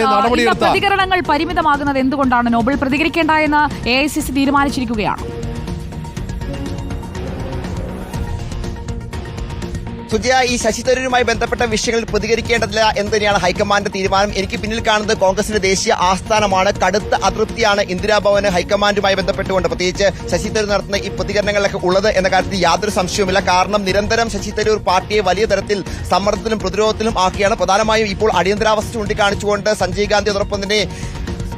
നടപടിയെടുത്ത പ്രതികരണങ്ങൾ പരിമിതമാകുന്നത് എന്തുകൊണ്ടാണ് നോബൽ പ്രതികരിക്കേണ്ട എന്ന് എ ഐ സി സി തീരുമാനിച്ചിരിക്കുകയാണ്. സുജയ ഈ ശശി തരൂരുമായി ബന്ധപ്പെട്ട വിഷയങ്ങളിൽ പ്രതികരിക്കേണ്ടതില്ല എന്ന് തന്നെയാണ് ഹൈക്കമാൻഡ് തീരുമാനം. എനിക്ക് പിന്നിൽ കാണുന്നത് കോൺഗ്രസിന്റെ ദേശീയ ആസ്ഥാനമാണ്. കടുത്ത അതൃപ്തിയാണ് ഇന്ദിരാഭവന് ഹൈക്കമാൻഡുമായി ബന്ധപ്പെട്ടുകൊണ്ട് പ്രത്യേകിച്ച് ശശി തരൂർ നടത്തുന്ന ഈ പ്രതികരണങ്ങളിലൊക്കെ ഉള്ളത് എന്ന കാര്യത്തിൽ യാതൊരു സംശയവുമില്ല. കാരണം നിരന്തരം ശശി തരൂർ പാർട്ടിയെ വലിയ തരത്തിൽ സമ്മർദ്ദത്തിലും പ്രതിരോധത്തിലും ആക്കിയാണ്. പ്രധാനമായും ഇപ്പോൾ അടിയന്തരാവസ്ഥ ചൂണ്ടിക്കാണിച്ചുകൊണ്ട് സഞ്ജയ് ഗാന്ധി അതോടൊപ്പം തന്നെ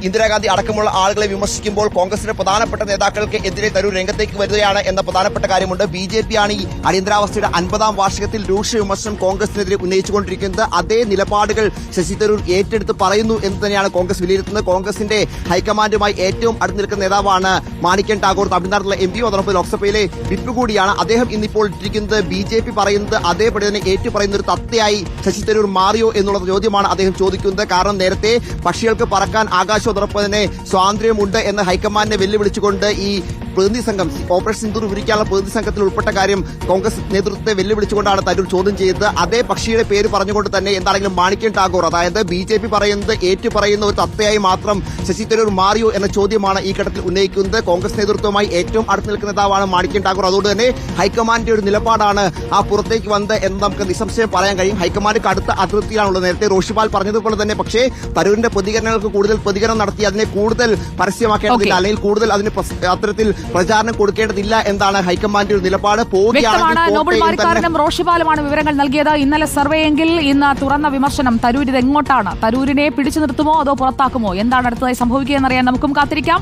ഇന്ദിരാഗാന്ധി അടക്കമുള്ള ആളുകളെ വിമർശിക്കുമ്പോൾ കോൺഗ്രസിന്റെ പ്രധാനപ്പെട്ട നേതാക്കൾക്ക് എതിരെ തരൂർ രംഗത്തേക്ക് വരികയാണ് എന്ന പ്രധാനപ്പെട്ട കാര്യമുണ്ട്. ബി ജെ പിയാണ് ഈ അടിയന്തരാവസ്ഥയുടെ അൻപതാം വാർഷികത്തിൽ രൂക്ഷ വിമർശനം കോൺഗ്രസിനെതിരെ ഉന്നയിച്ചുകൊണ്ടിരിക്കുന്നത്. അതേ നിലപാടുകൾ ശശി തരൂർ ഏറ്റെടുത്ത് പറയുന്നു എന്ന് തന്നെയാണ് കോൺഗ്രസ് വിലയിരുത്തുന്നത്. കോൺഗ്രസിന്റെ ഹൈക്കമാൻഡുമായി ഏറ്റവും അടുത്ത് നിൽക്കുന്ന നേതാവാണ് മാണിക്കൻ ടാഗോർ. തമിഴ്നാട്ടിലെ എം പിയും അതോടൊപ്പം ലോക്സഭയിലെ വിപ്പ് കൂടിയാണ്. അദ്ദേഹം ഇന്നിപ്പോൾ ഇട്ടിരിക്കുന്നത് ബി ജെ പി പറയുന്നത് അതേപടി തന്നെ ഏറ്റുപറയുന്ന ഒരു തത്തയായി ശശി തരൂർ മാറിയോ എന്നുള്ള ചോദ്യമാണ് അദ്ദേഹം ചോദിക്കുന്നത്. കാരണം നേരത്തെ പക്ഷികൾക്ക് പറക്കാൻ ആകാശം അതോടൊപ്പം തന്നെ സ്വാതന്ത്ര്യമുണ്ട് എന്ന് ഹൈക്കമാൻഡിനെ വെല്ലുവിളിച്ചുകൊണ്ട് ഈ പ്രതിനിധി സംഘം ഓപ്പറേഷൻ സിന്ദൂർ വിവരിക്കാനുള്ള പ്രതിനിധി സംഘത്തിൽ ഉൾപ്പെട്ട കാര്യം കോൺഗ്രസ് നേതൃത്വത്തെ വെല്ലുവിളിച്ചുകൊണ്ടാണ് തരൂർ ചോദ്യം ചെയ്തത്. അതേ പക്ഷിയുടെ പേര് പറഞ്ഞുകൊണ്ട് തന്നെ എന്താണെങ്കിലും മാണിക്യൻ ടാഗോർ അതായത് ബി ജെ പി പറയുന്നത് ഏറ്റു പറയുന്ന ഒരു തത്തയായി മാത്രം ശശി തരൂർ മാറിയോ എന്ന ചോദ്യമാണ് ഈ ഘട്ടത്തിൽ ഉന്നയിക്കുന്നത്. കോൺഗ്രസ് നേതൃത്വവുമായി ഏറ്റവും അടുത്ത് നിൽക്കുന്ന നേതാവാണ് മാണിക്യൻ ടാഗോർ. അതുകൊണ്ട് തന്നെ ഹൈക്കമാൻഡിന്റെ ഒരു നിലപാടാണ് ആ പുറത്തേക്ക് വന്നത് എന്ന് നമുക്ക് നിസ്സംശയം പറയാൻ കഴിയും. ഹൈക്കമാൻഡ് കടുത്ത അതൃപ്തിയാണുള്ളത് നേരത്തെ റോഷിപാൽ പറഞ്ഞതുപോലെ തന്നെ പക്ഷേ തരൂരിന്റെ പ്രതികരണങ്ങൾക്ക് കൂടുതൽ പ്രതികരണം നടത്തി അതിനെ കൂടുതൽ പരസ്യമാക്കേണ്ടതില്ല. അല്ലെങ്കിൽ കൂടുതൽ അതിന് അത്തരത്തിൽ പ്രചാരണം കൊടുക്കേണ്ടതില്ല എന്താണ് ഹൈക്കമാൻഡിന്റെ ഒരു നിലപാട്. പോകുകയാണ് റോഷിപാലുമാണ് വിവരങ്ങൾ നൽകിയത്. ഇന്നലെ സർവേയെങ്കിൽ ഇന്ന് തുറന്ന വിമർശനം തരൂരിത് എങ്ങോട്ടാണ് തരൂരിനെ പിടിച്ചു നിർത്തുമോ അതോ പുറത്താക്കുമോ? എന്താണ് അടുത്തതായി സംഭവിക്കുക എന്നറിയാൻ നമുക്കും കാത്തിരിക്കാം.